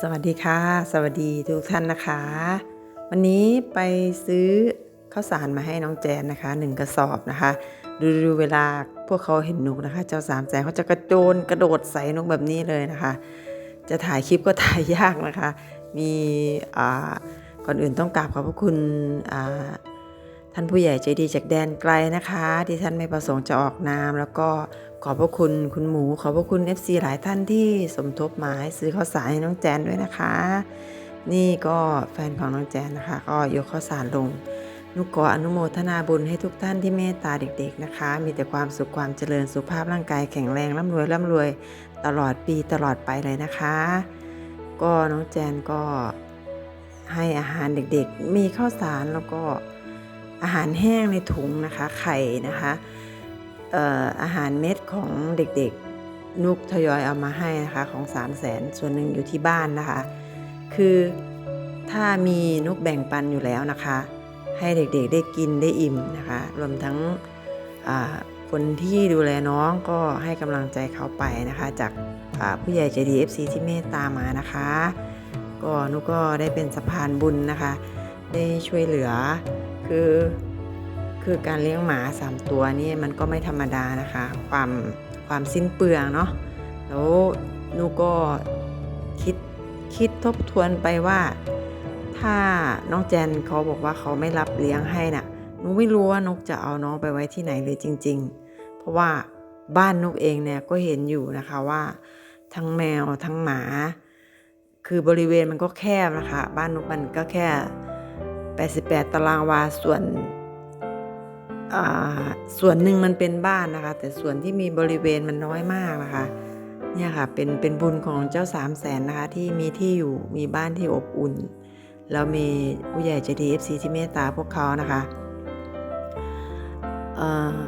สวัสดีค่ะ สวัสดีทุกท่านนะคะ วันนี้ไปซื้อข้าวสารมาให้น้องแจนนะคะหนึ่งกระสอบนะคะ ดูดูเวลาพวกเขาเห็นนกนะคะ เจ้าสามแสนเขาจะกระโจนกระโดดใส่นกแบบนี้เลยนะคะ จะถ่ายคลิปก็ถ่ายยากนะคะ มีอ่าก่อนอื่นต้องกราบขอบพระคุณอ่า ท่านผู้ใหญ่ใจดีจากแดนไกลนะคะ ที่ท่านไม่ประสงค์จะออกนาม แล้วก็ขอบพระคุณคุณหมู ขอบพระคุณ FC หลายท่านที่สมทบมาให้ซื้อข้าวสารให้น้องแจนด้วยนะคะ นี่ก็แฟนของน้องแจนนะคะ ก็ยกข้าวสารลงนุกขออนุโมทนาบุญให้ทุกท่านที่เมตตาเด็ก ๆนะคะ มีแต่ความสุขความเจริญสุขภาพร่างกายแข็งแรงร่ำรวยร่ำรวยตลอดปีตลอดไปเลยนะคะ ก็น้องแจนก็ให้อาหารเด็กๆ มีข้าวสารแล้วก็ อาหารแห้งในถุงนะคะไข่นะคะออาหารเม็ดของเด็กๆนุกทยอยเอามาให้นะคะของ 3 0 0แสนส่วนหนึ่งอยู่ที่บ้านนะคะ คือถ้ามีนุกแบ่งปันอยู่แล้วนะคะ ให้เด็กๆได้กินได้อิ่มนะคะรวมทั้งคนที่ดูแลน้องก็ให้กำลังใจเขาไปนะคะ จากาผู้ใหญ่ใจดี FC ที่เมตตามานะคะ ก็นุกก็ได้เป็นสะพานบุญนะคะ ได้ช่วยเหลือ คือคือการเลี้ยงหมา 3 ตัวนี่มันก็ไม่ธรรมดานะคะ ความความสิ้นเปลืองเนาะแล้วนุก็คิดคิดทบทวนไปว่า ถ้าน้องแจนเขาบอกว่าเขาไม่รับเลี้ยงให้น่ะนุกไม่รู้ว่านกจะเอาน้องไปไว้ที่ไหนเลยจริง ๆ เพราะว่าบ้านนกเองเนี่ยก็เห็นอยู่นะคะว่า ทั้งแมวทั้งหมา คือบริเวณมันก็แคบนะคะ บ้านนกมันก็แค่ 88 ตารางวาส่วนอ่าส่วนหนึ่งมันเป็นบ้านนะคะ แต่ส่วนที่มีบริเวณมันน้อยมากนะคะ เนี่ยค่ะเป็นเป็นบุญของเจ้าสามแสนนะคะที่มีที่อยู่มีบ้านที่อบอุ่น แล้วมีผู้ใหญ่ใจดี FC ที่เมตตาพวกเขานะคะเอ่อ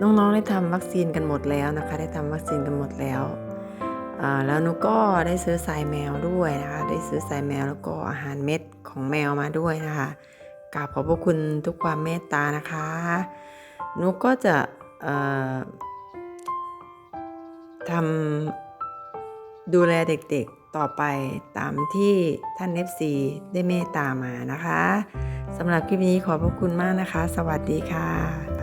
น้องๆได้ทำวัคซีนกันหมดแล้วนะคะ ได้ทำวัคซีนกันหมดแล้ว แล้วนุก็ได้ซื้อสายแมวด้วยนะคะ ได้ซื้อสายแมวแล้วก็อาหารเม็ดของแมวมาด้วยนะคะกราบขอบพระคุณทุกความเมตตานะคะนุก็จะทำดูแลเด็กๆต่อไปตามที่ท่าน FC ได้เมตตามานะคะสำหรับคลิปนี้ขอบพระคุณมากนะคะ สวัสดีค่ะ